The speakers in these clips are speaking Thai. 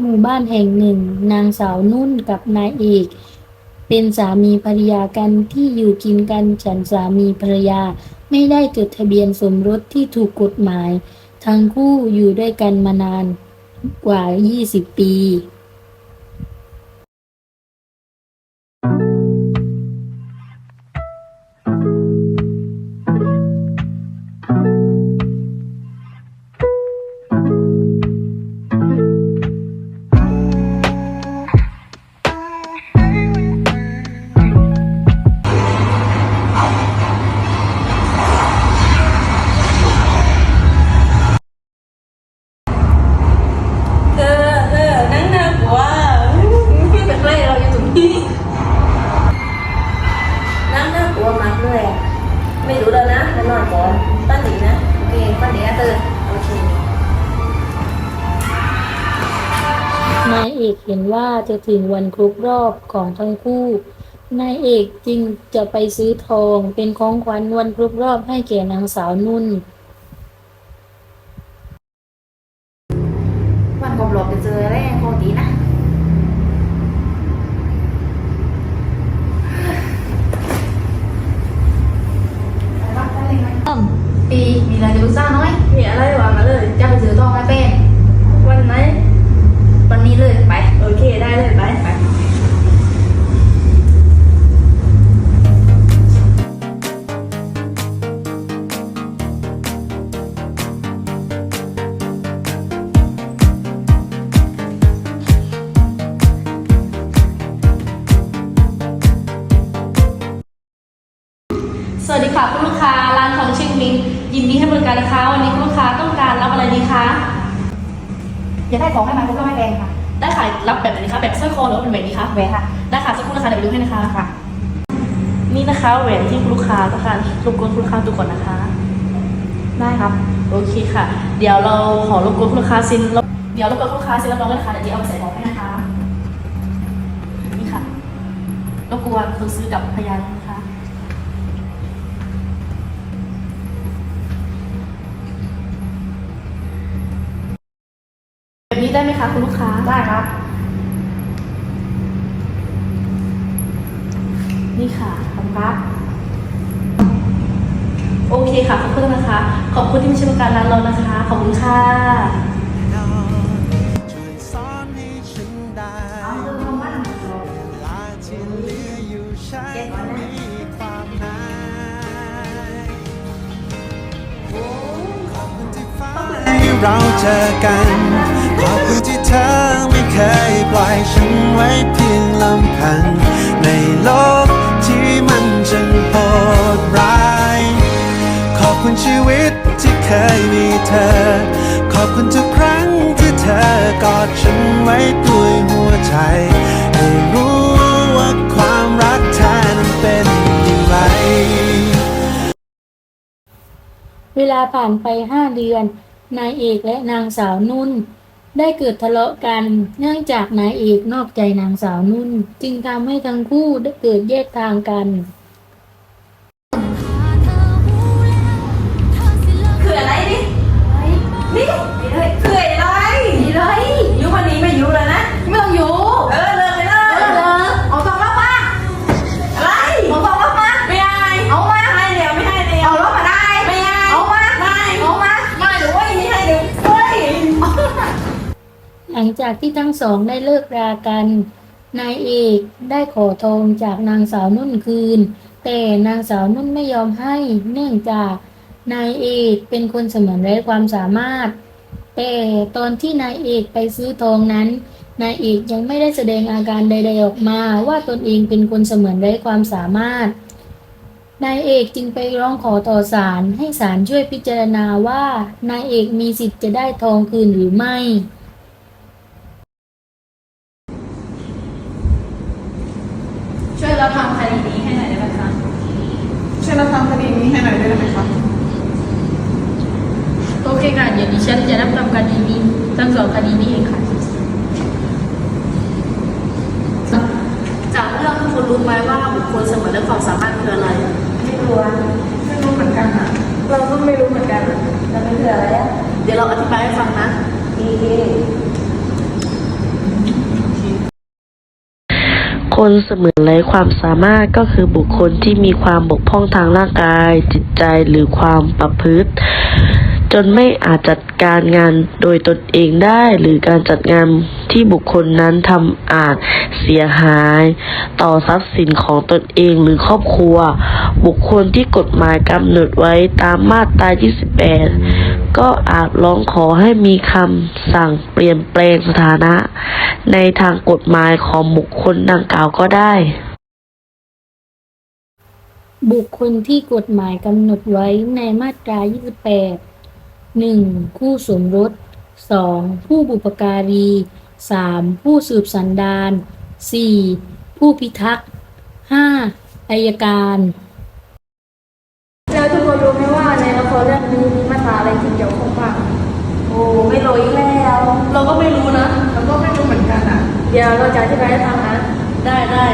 หมู่บ้านแห่งหนึ่ง นางสาวนุ่นกับนายเอก เป็นสามีภรรยากันที่อยู่กินกันฉันสามีภรรยาไม่ได้จดทะเบียนสมรสที่ถูกกฎหมาย ทั้งคู่อยู่ด้วยกันมานานกว่า 20 ปี ไม่รู้แล้วนะนอนก่อนตั้งหนีนะ โอเคตั้งหนีนะตื่นโอเคนายเอกเห็นว่าจะถึงวันครบรอบของทั้งคู่ นายเอกจึงจะไปซื้อทองเป็นของขวัญวันครบรอบให้แก่นางสาวนุ่น อยากได้ของให้มันครบรอบให้แพงค่ะ ได้ค่ะรับแบบไหนดีคะแบบสร้อยคอหรือว่าเป็นแบบนี้คะแหวนค่ะ ได้ค่ะสักครู่นะคะเดี๋ยวไปดูให้นะคะค่ะ นี่นะคะแหวนที่คุณลูกค้าต้องการรบกวนคุณลูกค้าดูก่อนนะคะ ได้ครับ โอเคค่ะ เดี๋ยวเราขอรบกวนคุณลูกค้าซินเดี๋ยวรบกวนคุณลูกค้าซินรับรองด้วยนะคะเดี๋ยวเดี๋ยวเอาไปใส่ของให้นะคะ นี่ค่ะรบกวนคนซื้อกับพยาน ได้ไหมคะคุณลูกค้า ได้ครับ นี่ค่ะขอบคุณครับ โอเคค่ะขอบคุณนะคะ ขอบคุณที่มาใช้บริการร้านเรานะคะ ขอบคุณค่ะช่วยสอนให้ฉันได้เวลาที่เหลืออยู่ฉันมีความหมายขอบคุณที่ฟ้าให้เราเจอกันขอบคุณที่ เธอไม่เคยปล่อยฉันไว้เพียงลำพัง ในโลกที่มันจังโหดร้าย ขอบคุณชีวิตที่เคยมีเธอ ขอบคุณทุกครั้งที่เธอกอดฉันไว้ด้วยหัวใจให้รู้ว่าความรักแท้นั้นเป็นอย่างไร เวลาผ่านไปห้าเดือน นายเอกและนางสาวนุ่น ได้เกิดทะเลาะกัน เนื่องจากนายเอกนอกใจนางสาวนุ่น จึงทำให้ทั้งคู่ได้เกิดแยกทางกันคืออะไรดินี่เลยคืออะไรนี่เลยยุวันนี้ไม่ยุแล้วนะไม่ต้องอยู่ หลังจากที่ทั้งสองได้เลิกรากัน นายเอกได้ขอทองจากนางสาวนุ่นคืน แต่นางสาวนุ่นไม่ยอมให้เนื่องจากนายเอกเป็นคนเสมือนไร้ความสามารถ แต่ตอนที่นายเอกไปซื้อทองนั้น นายเอกยังไม่ได้แสดงอาการใด ๆออกมา ว่าตนเองเป็นคนเสมือนไร้ความสามารถ นายเอกจึงไปร้องขอต่อศาลให้ศาลช่วยพิจารณาว่านายเอกมีสิทธิ์จะได้ทองคืนหรือไม่ รู้ไหมว่าบุคคลเสมอด้วยความสามารถคืออะไร ไม่รู้อะไม่รู้เหมือนกันค่ะเราก็ไม่รู้เหมือนกันอะแล้ม่เืออะไรอะเดี๋ยวเราอธิบายให้ฟังนะดีคนเสมือนไรความสามารถก็คือบุคคลที่มีความบกพร่องทางร่างกาย จิตใจหรือความประพฤติ จนไม่อาจจัดการงานโดยตนเองได้ หรือการจัดงานที่บุคคลนั้นทำอาจเสียหาย ต่อทรัพย์สินของตนเองหรือครอบครัว บุคคลที่กฎหมายกำหนดไว้ตามมาตรา 28 ก็อาจร้องขอให้มีคำสั่งเปลี่ยนแปลงสถานะ ในทางกฎหมายของบุคคลดังกล่าวก็ได้ บุคคลที่กฎหมายกำหนดไว้ในมาตรา 28 1. คู่สมรส 2. ผู้บุปการี 3. ผู้สืบสันดาน 4. ผู้พิทักษ์ 5. อายการ แล้วทุกคนรู้ไหมว่าในละครเรื่องนี้มีมาตราอะไรที่เกี่ยวข้องบ้างโอ้ไม่รู้อีกแล้ว เราก็ไม่รู้นะแล้วก็ไม่รู้เหมือนกันอะ เดี๋ยวเราจะอธิบายให้ฟังนะ ได้ได้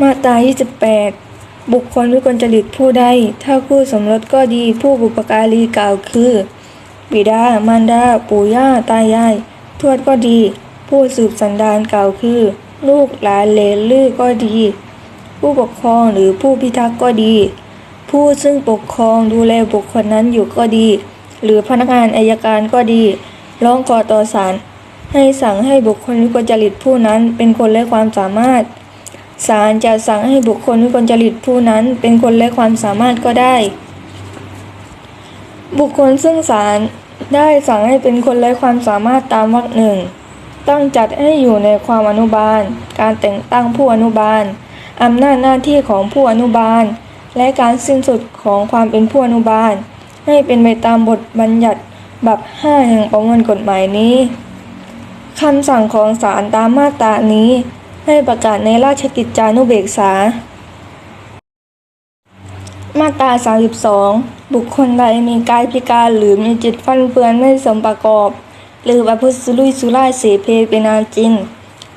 มาตรา28 บุคคลวิกลจริตผู้ใด ถ้าคู่สมรสก็ดีผู้บุปการีกล่าวคือ บิดามารดา ปู่ย่า ตายาย ทวดก็ดี ผู้สืบสันดานกล่าวคือ ลูกหลานเลนลือก็ดี ผู้ปกครองหรือผู้พิทักษ์ก็ดี ผู้ซึ่งปกครองดูแลบุคคลนั้นอยู่ก็ดี หรือพนักงานอายการก็ดีร้องขอต่อศาลให้สั่งให้บุคคลวิกลจริตผู้นั้นเป็นคนไร้ความสามารถ ศาลจะสั่งให้บุคคลวิกลจริตผู้นั้นเป็นคนไร้ความสามารถก็ได้ บุคคลซึ่งศาลได้สั่งให้เป็นคนไร้ความสามารถตามวรรคหนึ่งต้องจัดให้อยู่ในความอนุบาล การแต่งตั้งผู้อนุบาลอำนาจหน้าที่ของผู้อนุบาล และการสิ้นสุดของความเป็นผู้อนุบาล ให้เป็นไปตามบทบัญญัติบับ5แห่งประมวลกฎหมายนี้คำสั่งของศาลตามมาตรานี้ ให้ประกาศในราชกิจจานุเบกษา มาตรา 32 บุคคลใดมีกายพิการหรือมีจิตฟั่นเฟือนไม่สมประกอบ หรือประพฤติสุรุ่ยสุร่ายเสเพเป็นอาจิน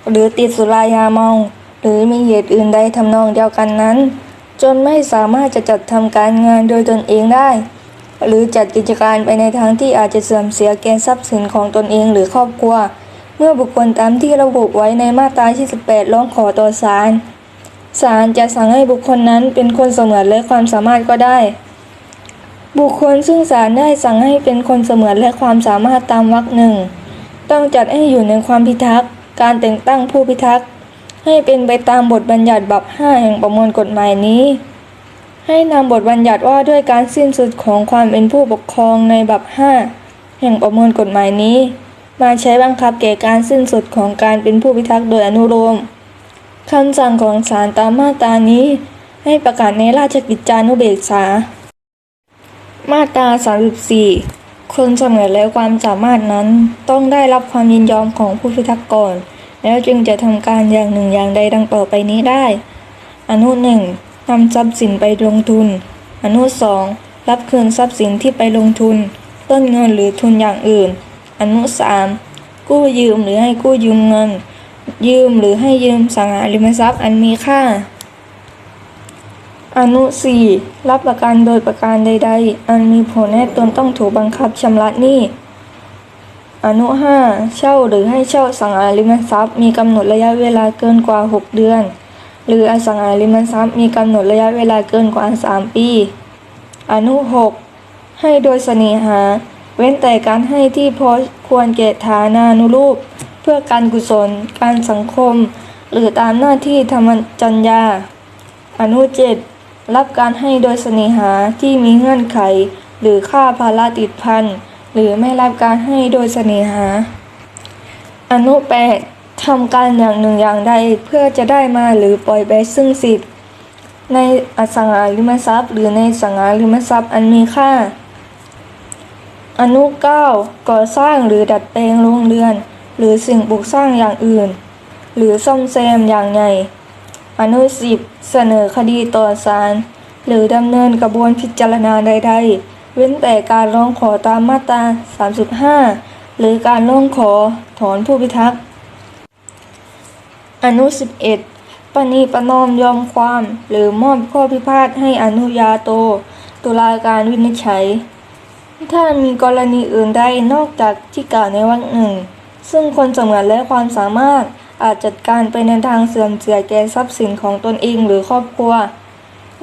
หรือติดสุรายาเมา หรือมีเหตุอื่นใดทำนองเดียวกันนั้น จนไม่สามารถจะจัดทำการงานโดยตนเองได้ หรือจัดกิจการไปในทางที่อาจจะเสื่อมเสียแก่ทรัพย์สินของตนเองหรือครอบครัว เมื่อบุคคลตามที่ระบุไว้ในมาตราที่18ร้องขอต่อศาล ศาลจะสั่งให้บุคคลนั้นเป็นคนเสมือนและความสามารถก็ได้ บุคคลซึ่งศาลได้สั่งให้เป็นคนเสมือนและความสามารถตามวรรคหนึ่ง ต้องจัดให้อยู่ในความพิทักษ์ การแต่งตั้งผู้พิทักษ์ ให้เป็นไปตามบทบัญญัติบับ5แห่งประมวลกฎหมายนี้ ให้นำบทบัญญัติว่าด้วยการสิ้นสุดของความเป็นผู้ปกครองในบับ5แห่งประมวลกฎหมายนี้ มาใช้บังคับแก่การสิ้นสุดของการเป็นผู้พิทักษ์โดยอนุโลมคำสั่งของศาลตามมาตรานี้ ให้ประกาศในราชกิจจานุเบกษา มาตรา 34 คนเสมอและความสามารถนั้นต้องได้รับความยินยอมของผู้พิทักษ์ก่อน แล้วจึงจะทำการอย่างหนึ่งอย่างใดดังต่อไปนี้ได้ อนุหนึ่งนำทรัพย์สินไปลงทุน อนุสองรับคืนทรัพย์สินที่ไปลงทุน ต้นเงินหรือทุนอย่างอื่น อนุสามกู้ยืมหรือให้กู้ยืมเงิน ยืมหรือให้ยืมสังหาริมทรัพย์อันมีค่า อนุ4รับประกันโดยประการใด ๆ อันมีผลให้ตนต้องถูกบังคับชำระหนี้อนุ5เช่าหรือให้เช่าสังหาริมทรัพย์มีกำหนดระยะเวลาเกินกว่า 6 เดือน หรืออสังหาริมทรัพย์มีกำหนดระยะเวลาเกินกว่า 3 ปี อนุ6ให้โดยเสน่หา เว้นแต่การให้ที่พอควรแก่ฐานานุรูป เพื่อการกุศล การสังคม หรือตามหน้าที่ธรรมจัญญา อนุเจ็ดรับการให้โดยเสน่หาที่มีเงื่อนไข หรือค่าภาระติดพันหรือไม่รับการให้โดยเสน่หา อนุแปดทำการอย่างหนึ่งอย่างใดเพื่อจะได้มาหรือปล่อยไปซึ่งสิทธิ์ในอสังหาริมทรัพย์ หรือในสังหาริมทรัพย์อันมีค่า อนุ 9 ก่อสร้างหรือดัดแปลงโรงเรือน หรือสิ่งปลูกสร้างอย่างอื่น หรือซ่อมแซมอย่างใหญ่ อนุ 10 เสนอคดีต่อศาลหรือดำเนินกระบวนพิจารณาใด ๆ เว้นแต่การร้องขอตามมาตรา 35 หรือการร้องขอถอนผู้พิทักษ์ อนุ 11 ปณีประนอมยอมความ หรือมอบข้อพิพาทให้อนุญาโต ตุลาการวินิจฉัย ถ้ามีกรณีอื่นใดนอกจากที่กล่าวในวรรคหนึ่ง ซึ่งคนเสมือนและความสามารถอาจจัดการไปในทางเสื่อมเสียแก่ทรัพย์สินของตนเองหรือครอบครัว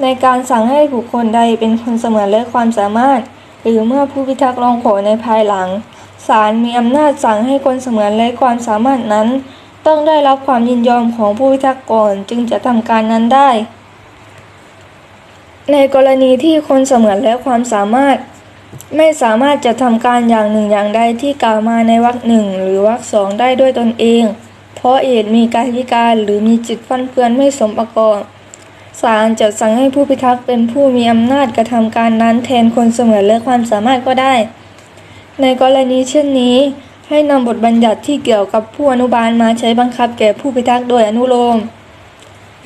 ในการสั่งให้บุคคลใดเป็นคนเสมือนและความสามารถ หรือเมื่อผู้พิทักษ์ร้องขอในภายหลังศาลมีอำนาจสั่งให้คนเสมือนและความสามารถนั้น ต้องได้รับความยินยอมของผู้พิทักษ์ก่อนจึงจะทำการนั้นได้ ในกรณีที่คนเสมือนและความสามารถ ไม่สามารถจะทำการอย่างหนึ่งอย่างใดที่กล่าวมาในวรรคหนึ่งหรือวรรคสองได้ด้วยตนเอง เพราะเหตุมีกายพิการหรือมีจิตฟันเฟือนไม่สมประกอบศาลจะสั่งให้ผู้พิทักษ์เป็นผู้มีอำนาจกระทำการนั้นแทนคนเสมือนและความสามารถก็ได้ ในกรณีเช่นนี้ ให้นำบทบัญญัติที่เกี่ยวกับผู้อนุบาลมาใช้บังคับแก่ผู้พิทักษ์โดยอนุโลม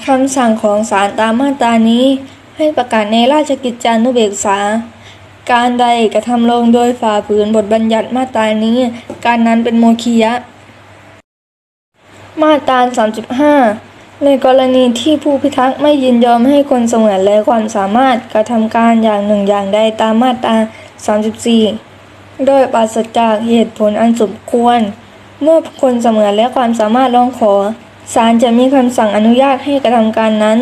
คำสั่งของศาลตามมาตรานี้ ให้ประกาศในราชกิจจานุเบกษา การใดกระทำลงโดยฝ่าฝืนบทบัญญัติมาตรานี้ การนั้นเป็นโมคียะ มาตรา35 ในกรณีที่ผู้พิทักษ์ไม่ยินยอมให้คนเสมือนและความสามารถกระทำการอย่างหนึ่งอย่างใดตามมาตรา34 โดยปราศจากเหตุผลอันสมควร เมื่อคนเสมือนและความสามารถร้องขอศาลจะมีคำสั่งอนุญาตให้กระทำการนั้น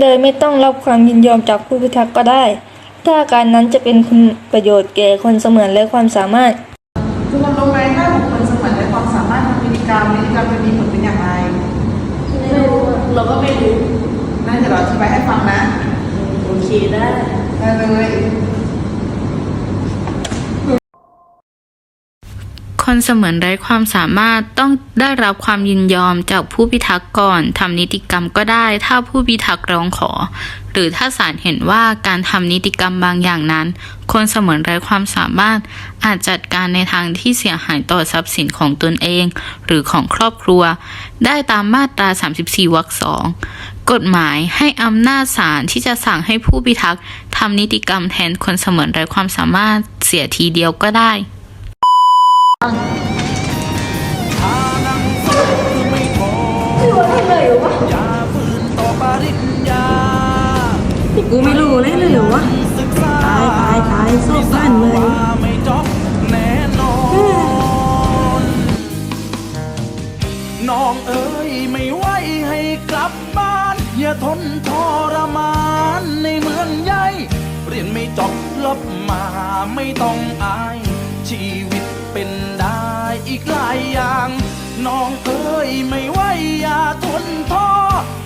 โดยไม่ต้องรับความยินยอมจากผู้พิทักษ์ก็ได้ ถ้าการนั้นจะเป็นคุณประโยชน์แก่คนเสมือนและความสามารถทุกคนรู้ไหมถ้าบุคคลเสมือนและความสามารถทางพฤติกรรมพฤติกรรมจะมีผลเป็นอย่างไรเราก็ไม่รู้นั่นเดี๋ยวเราอธิบายให้ฟังนะ โอเคได้ ได้เลย คนเสมือนไร้ความสามารถต้องได้รับความยินยอมจากผู้พิทักษ์ก่อนทำนิติกรรมก็ได้ ถ้าผู้พิทักษ์ร้องขอ หรือถ้าศาลเห็นว่าการทำนิติกรรมบางอย่างนั้น คนเสมือนไร้ความสามารถอาจจัดการในทางที่เสียหายต่อทรัพย์สินของตนเอง หรือของครอบครัว ได้ตามมาตรา 34วรรคสองกฎหมายให้อำนาจศาลที่จะสั่งให้ผู้พิทักษ์ทำนิติกรรมแทนคนเสมือนไร้ความสามารถเสียทีเดียวก็ได้ กูไม่รู้เลยเลยเหรอวะตายตายตายโซ่บ้านเลยไม่จบแน่นอนน้องเอ๋ยไม่ไหวให้กลับบ้าน อย่าทนทรมานในเมืองใหญ่ เรียนไม่จบลบมาไม่ต้องอาย ชีวิตเป็นได้อีกหลายอย่าง น้องเอ๋ยไม่ไหวอย่าทนท้อ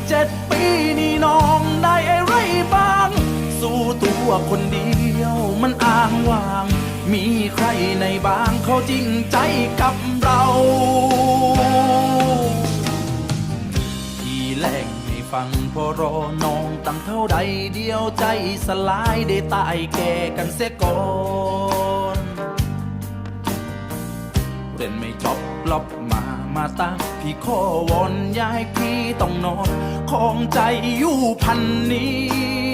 เจ็ดปีนี่น้องได้อะไรบ้าง สู้ตัวคนเดียวมันอ้างว้าง มีใครในบางเขาจริงใจกับเราที่แรกไม่ฟังพอรอน้องตั้งเท่าใดเดียวใจสลายได้ตายแก่กันเสียก่อน เต้นไม่จบลบมามาตาพี่ขอวอนยายพี่ต้องนอน ของใจอยู่พันนี้